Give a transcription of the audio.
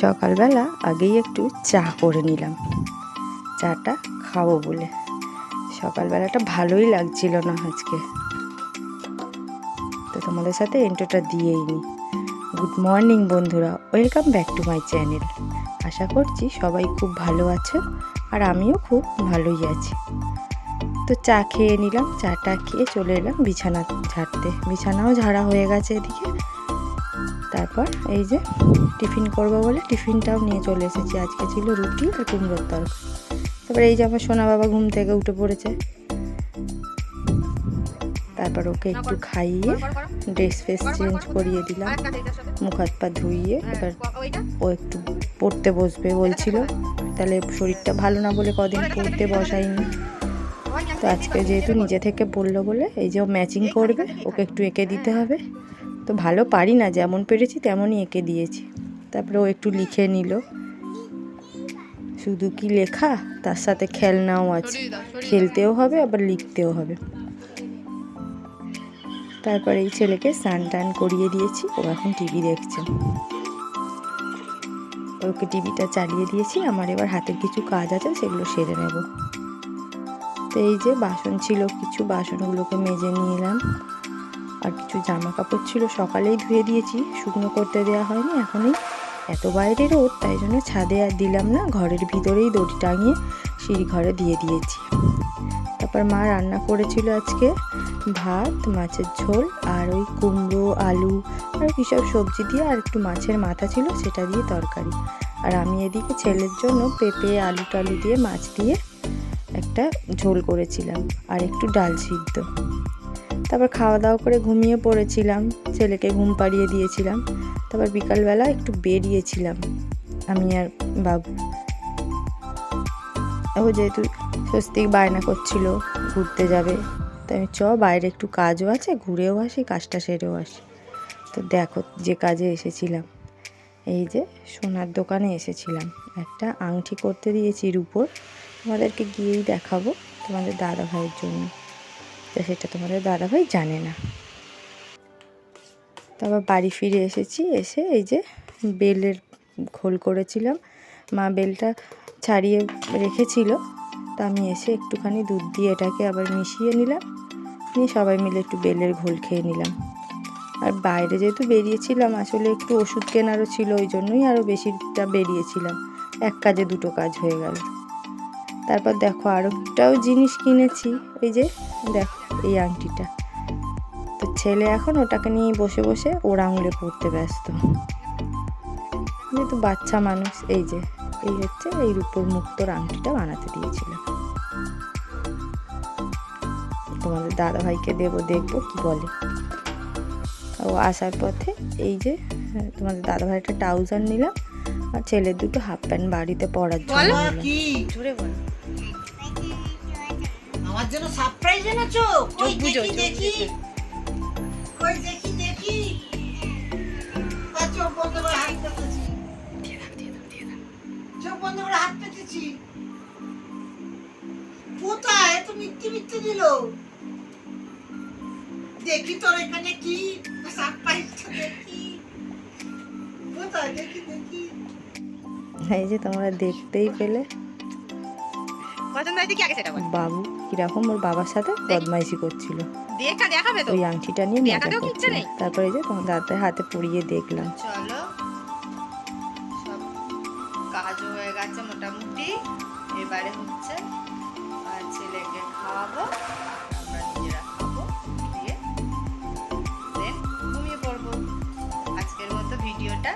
সকালবেলা আগেই একটু চা করে নিলাম। চাটা খাব বলে। সকালবেলাটা ভালোই লাগছিল না আজকে। তো তোমাদের সাথে এন্টোটা দিয়েই নি। গুড মর্নিং বন্ধুরা। Welcome back to my channel আশা করছি সবাই খুব ভালো আছো আর আমিও খুব ভালোই আছি। তো চা খেয়ে নিলাম। চাটা খেয়ে চলে এলাম বিছানা ঝাড়তে। বিছানাও ঝাড়া হয়ে গেছে এদিকে। তারপর এই যে টিফিন করব বলে টিফিনটাও নিয়ে চলে এসেছি। আজকে ছিল রুটি আর কুমড়োর তরকা। তারপর এই যে আমার সোনা বাবা ঘুম থেকে উঠে পড়েছে। তারপর ওকে একটু খাইয়ে ড্রেস ফ্রেস চেঞ্জ করিয়ে দিলাম। মুখ হাত পা ধুইয়ে এবার ও একটু পড়তে বসবে বলছিল। তাহলে শরীরটা ভালো না বলে কদিন পড়তে বসাইনি। তো আজকে যেহেতু নিজে থেকে বলল বলে এই যে ও ম্যাচিং করবে, ওকে একটু এঁকে দিতে হবে। তো ভালো পারি না, যেমন পেরেছি তেমনই এঁকে দিয়েছি। তারপরে ও একটু লিখে নিল। শুধু কি লেখা? তার সাথে খেলনাও আছে। খেলতেও হবে, আবার লিখতেও হবে। তারপর এই ছেলেকে স্নান টান করিয়ে দিয়েছি। ও এখন টিভি দেখছে। ওকে টিভিটা চালিয়ে দিয়েছি। আমার এবার হাতের কিছু কাজ আছে, সেগুলো সেরে নেব। তো এই যে বাসন ছিল, কিছু বাসনগুলোকে মেজে নিয়ে এলাম আর কিছু জামা কাপড় ছিল সকালেই ধুয়ে দিয়েছি। শুকনো করতে দেওয়া হয়নি এখনই। এত বাইরে রোদ, তাই জন্য ছাদে আর দিলাম না। ঘরের ভিতরেই দড়ি টাঙিয়ে সিঁড়ি ঘরে দিয়ে দিয়েছি। তারপর মা রান্না করেছিল আজকে ভাত, মাছের ঝোল আর ওই কুমড়ো, আলু আর কী সব সবজি দিয়ে আর একটু মাছের মাথা ছিল, সেটা দিয়ে তরকারি। আর আমি এদিকে ছেলের জন্য পেঁপে, আলু টালু দিয়ে মাছ দিয়ে একটা ঝোল করেছিলাম। আর একটু ডাল সিদ্ধ। তারপর খাওয়া দাওয়া করে ঘুমিয়ে পড়েছিলাম। ছেলেকে ঘুম পাড়িয়ে দিয়েছিলাম। তারপর বিকালবেলা একটু বেরিয়েছিলাম আমি আর বাবু। ও যেহেতু স্বস্তিক বায়না করছিল, ঘুরতে যাবে। তো আমি চ, বাইরে একটু কাজও আছে, ঘুরেও আসি, কাজটা সেরেও আসি। তো দেখো যে কাজে এসেছিলাম। এই যে সোনার দোকানে এসেছিলাম। একটা আংটি করতে দিয়েছি রূপোর। তোমাদেরকে গিয়েই দেখাবো তোমাদের দাদা ভাইয়ের জন্য। তো সেটা তোমাদের দাদা ভাই জানে না। তারপর বাড়ি ফিরে এসেছি, এসে এই যে বেলের ঘোল করেছিলাম। মা বেলটা ছাড়িয়ে রেখেছিল, তা আমি এসে একটুখানি দুধ দিয়ে এটাকে আবার মিশিয়ে নিলাম। নিয়ে সবাই মিলে একটু বেলের ঘোল খেয়ে নিলাম। আর বাইরে যেহেতু বেরিয়েছিলাম, আসলে একটু ওষুধ কেনারও ছিল, ওই জন্যই আরও বেশিটা বেরিয়েছিলাম। এক কাজে দুটো কাজ হয়ে গেল। তারপর দেখো আরেকটাও জিনিস কিনেছি এই যে দেখো এই আংটিটা। তো ছেলে এখন ওটাকে নিয়ে বসে বসে ওর আঙুলে পড়তে ব্যস্ত। যেহেতু বাচ্চা মানুষ এই যে এই হচ্ছে এই রূপোর মুক্তোর আংটিটা বানাতে দিয়েছিল। তোমাদের দাদা ভাইকে দেবো দেখব কি বলে। ও আসার পথে এই যে হ্যাঁ, তোমাদের দাদা ভাইটা ট্রাউজার নিলাম আর ছেলের দুটো হাফ প্যান্ট বাড়িতে পরার জন্য আমার জন্য সারপ্রাইজ এনেছো? কই দেখি চোখ দেখি। কই দেখি চোখ বন্ধ করে হাত পেতেছি চোখ বন্ধ করে হাত পেতেছি কোথায়? এত মিথ্যে মিথ্যে দিল। দেখি তোর এখানে কি? দেখি। কোথায়? দেখি দেখি। এই যে তোমরা দেখতেই পেলে। পছন্দ হয়েছে কি আগে সেটা বাবু। কীরকম ওর বাবার সাথে বদমাইশি করছিল। ওই আংটিটা নিয়ে মজা করছিল। তারপরে যে তোমার দাদার হাতে পড়িয়ে দেখলাম। চলো। কাজও হয়ে গেছে মোটামুটি। এবারে হচ্ছে আর ছেলেকে খাওয়াবো দিয়ে ঘুমিয়ে পড়ব। আজকের মতো ভিডিওটা